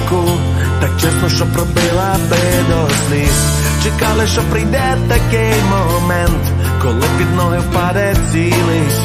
музику, так чесно, що пробила би до сліз. Чекали, що прийде такий момент, коли під ноги впаде цілий світ.